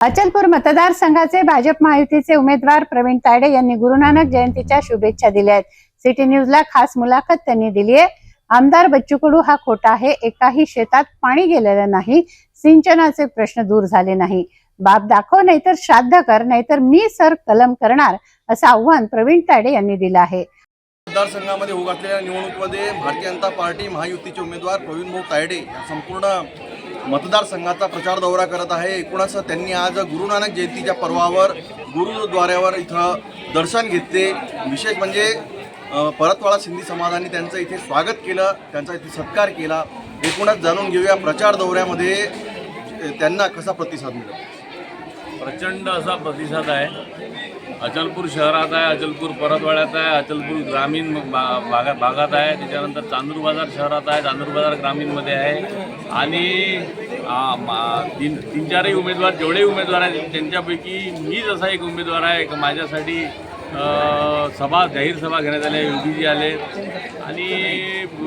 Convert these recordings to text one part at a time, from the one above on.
अचलपूर मतदारसंघाचे भाजप महायुतीचे उमेदवार प्रवीण तायडे यांनी गुरुनानक जयंतीच्या शुभेच्छा दिल्या आहेत. सिटी न्यूजला खास मुलाखत त्यांनी दिली आहे. आमदार बच्चू कडू हा खोटा आहे. एकाही शेतात पाणी गेलेलं नाही. सिंचनाचे प्रश्न दूर झाले नाही. बाप दाखव नाहीतर श्राद्ध कर नाहीतर मी सर कलम करणार असं आव्हान प्रवीण तायडे यांनी दिलं आहे. मतदारसंघामध्ये होऊ घातलेल्या निवडणुकीमध्ये भारतीय जनता पार्टी महायुतीचे उमेदवार प्रवीण भाऊ तायडे संपूर्ण मतदारसंघाचा प्रचार दौरा करत आहे. एकूणच त्यांनी आज गुरु नानक जयंतीच्या पर्वावर गुरुद्वाऱ्यावर इथं दर्शन घेतले. विशेष म्हणजे परतवाडा सिंधी समाजाने त्यांचं इथे स्वागत केलं त्यांचा इथे सत्कार केला. एकूणच जाणून घेऊया प्रचार दौऱ्यामध्ये त्यांना कसा प्रतिसाद मिळतो प्रचंड असा प्रतिसाद आहे. अचलपूर शहरात आहे अचलपूर परतवाड्यात आहे अचलपूर ग्रामीण भा भागात भागात आहे. त्याच्यानंतर चांदूर बाजार शहरात आहे चांदूर बाजार ग्रामीणमध्ये आहे. आणि मा- तीन तीन चारही उमेदवार जेवढे उमेदवार आहेत त्यांच्यापैकी मीच असा एक उमेदवार आहे माझ्यासाठी सभा जाहीर सभा घेण्यात आल्या योगीजी आले. आणि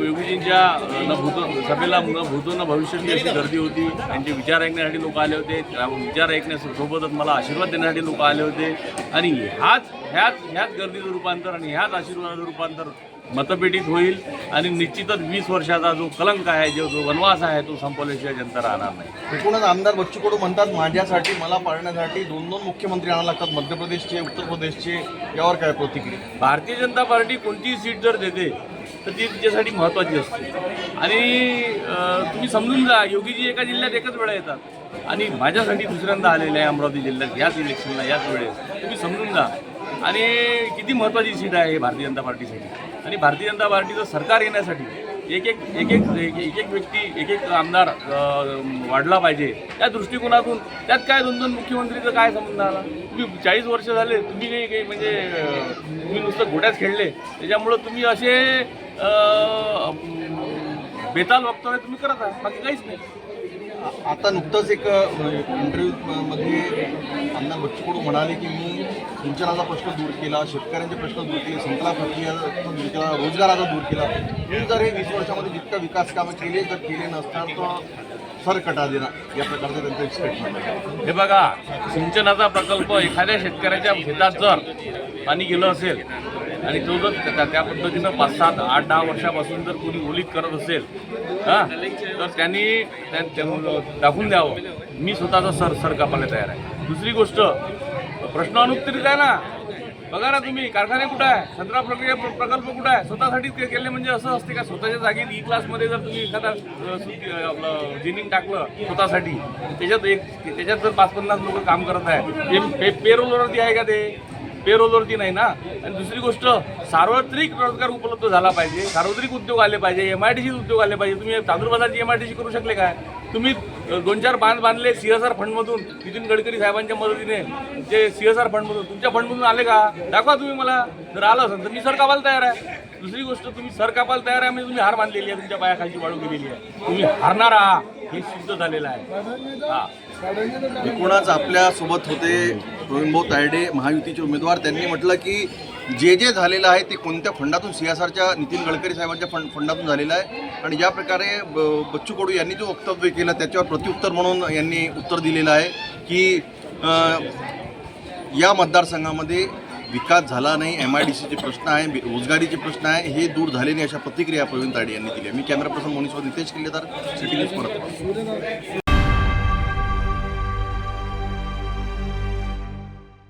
योगीजींच्या न भूतो सभेला न भूतो न भविष्याची अशी गर्दी होती त्यांचे विचार ऐकण्यासाठी लोक आले होते विचार ऐकण्यासोबतच मला आशीर्वाद देण्यासाठी लोक आले होते. आणि ह्याच ह्याच ह्याच गर्दीचं रूपांतर आणि ह्याच आशीर्वादाचं रूपांतर मतपेटीत होईल आणि निश्चितच वीस वर्षाचा जो कलंक आहे जो जो वनवास आहे तो संपवल्याशिवाय जनता राहणार नाही. एकूणच आमदार बच्चू कडू म्हणतात माझ्यासाठी मला पाळण्यासाठी दोन दोन मुख्यमंत्री आणायला लागतात मध्य प्रदेशचे उत्तर प्रदेशचे यावर काय प्रतिक्रिया? भारतीय जनता पार्टी कोणतीही सीट जर देते तर ती तिच्यासाठी महत्त्वाची असते. आणि तुम्ही समजून जा योगीजी एका जिल्ह्यात एकच वेळा येतात. आणि माझ्यासाठी दुसऱ्यांदा आलेले आहे अमरावती जिल्ह्यात याच इलेक्शनला याच वेळेस. तुम्ही समजून जा. आणि किती महत्त्वाची सीट आहे भारतीय जनता पार्टीसाठी? आणि भारतीय जनता पार्टीचं सरकार येण्यासाठी एक एक एक एक एक एक व्यक्ती एक एक आमदार वाढला पाहिजे. त्या दृष्टिकोनातून त्यात काय दोन दोन मुख्यमंत्रीचं काय संबंध आला? तुम्ही चाळीस वर्ष झाले तुम्ही काही काही म्हणजे तुम्ही नुसतं घोड्यात खेळले. त्याच्यामुळं तुम्ही असे बेताल वक्तव्य तुम्ही करत आहात. बाकी काहीच नाही. आता नुकतंच एक इंटरव्ह्यू म्हणजे मध्ये आमदार बच्चू कडू म्हणाले की मी सिंचनाचा प्रश्न दूर केला शेतकऱ्यांचे प्रश्न दूर केले संकला प्रक्रियाचा दूर केला रोजगाराचा दूर केला. तुम्ही जर हे वीस वर्षामध्ये जितका विकास कामं केले जर केले नसतात तर सर कटा देणार. या प्रकारचं त्यांचं स्टेटमेंट हे बघा सिंचनाचा प्रकल्प एखाद्या शेतकऱ्याच्या शेतात जर पाणी गेलं असेल आणि तो जर त्या त्या पद्धतीनं पाच सात आठ दहा वर्षापासून जर कोणी ओलीत करत असेल हां तर त्यांनी त्या- दाखवून द्यावं. मी स्वतःचा सर सर कापायला तयार आहे. दुसरी गोष्ट प्रश्न अनुत्तरित आहे ना. बघा ना तुम्ही कारखाने कुठं आहे? संत्रा प्रक्रिया प्रकल्प कुठं आहे? स्वतःसाठी ते केले म्हणजे असं असते का? स्वतःच्या जागेत e ई क्लासमध्ये जर तुम्ही एखादा आपलं जिनिंग टाकलं स्वतःसाठी त्याच्यात एक त्याच्यात जर पाच पन्नास लोक काम करत आहे ते पे पेरोलवरती आहे का ते? पेरोलवरती नाही ना? आणि दुसरी गोष्ट सार्वत्रिक रोजगार उपलब्ध झाला पाहिजे सार्वत्रिक उद्योग आले पाहिजे एम आय डी उद्योग आले पाहिजे. तुम्ही तांदूळ बाजारची एम आय डी करू शकले काय? तुम्ही दोन चार बांध बांधले सी एस आर फंडमधून नितीन गडकरी साहेबांच्या मदतीने जे सी एस आर फंडमधून तुमच्या फंडमधून आले का? दाखवा तुम्ही मला. जर आलं असेल तर मी सर कापायला तयार आहे. दुसरी गोष्ट तुम्ही सर कापायला तयार आहे म्हणजे तुम्ही हार मानलेली आहे तुमच्या पायाखालची वाळू गेलेली आहे. तुम्ही हारणार आहात. हे सिद्ध झालेलं आहे. हा. एकूणच आपल्यासोबत होते प्रवीणभाऊ तायडे महायुतीचे उमेदवार त्यांनी म्हटलं की जे जे झालेलं आहे ते कोणत्या फंडातून सी एस आरच्या नितीन गडकरी साहेबांच्या फंड फंडातून झालेलं आहे. आणि ज्या प्रकारे ब- बच्चू कडू यांनी जो वक्तव्य केलं त्याच्यावर प्रत्युत्तर म्हणून यांनी उत्तर दिलेलं आहे की अं, या मतदारसंघामध्ये विकास झाला नाही एम आय डी सीचे प्रश्न आहे रोजगारीचे प्रश्न आहे हे दूर झाले नाही अशा प्रतिक्रिया प्रवीण ताडे यांनी दिली मी कॅमेरा पर्सन मोनिसवर नितेश किल्लेदार सिटी न्यूज परत